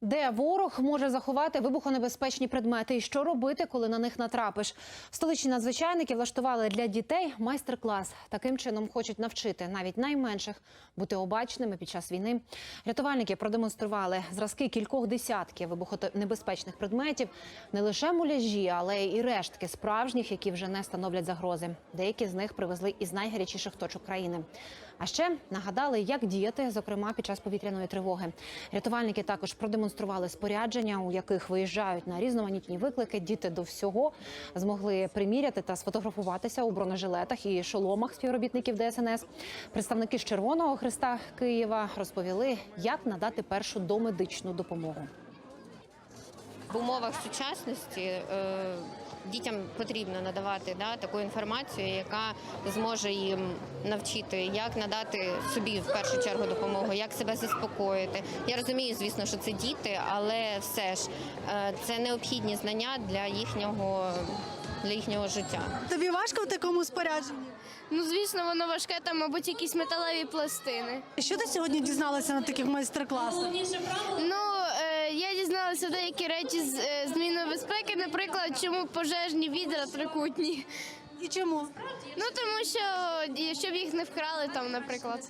Де ворог може заховати вибухонебезпечні предмети, і що робити, коли на них натрапиш? Столичні надзвичайники влаштували для дітей майстер-клас. Таким чином хочуть навчити навіть найменших бути обачними під час війни. Рятувальники продемонстрували зразки кількох десятків вибухонебезпечних предметів, не лише муляжі, але й рештки справжніх, які вже не становлять загрози. Деякі з них привезли із найгарячіших точок країни. А ще нагадали, як діяти, зокрема під час повітряної тривоги. Рятувальники також продемонстрували спорядження, у яких виїжджають на різноманітні виклики. Діти до всього змогли приміряти та сфотографуватися у бронежилетах і шоломах співробітників ДСНС. Представники з Червоного Христа Києва розповіли, як надати першу домедичну допомогу. В умовах сучасності е, дітям потрібно надавати да, таку інформацію, яка зможе їм навчити, як надати собі в першу чергу допомогу, як себе заспокоїти. Я розумію, звісно, що це діти, але все ж е, це необхідні знання для їхнього, для їхнього життя. Тобі важко в такому спорядженні? Ну, звісно, воно важке, там, мабуть, якісь металеві пластини. Що ти сьогодні дізналася на таких майстер-класах? Ну, я дізналася деякі речі з е, зміни безпеки, наприклад, чому пожежні відра трикутні. І чому? Ну, тому що, щоб їх не вкрали там, наприклад.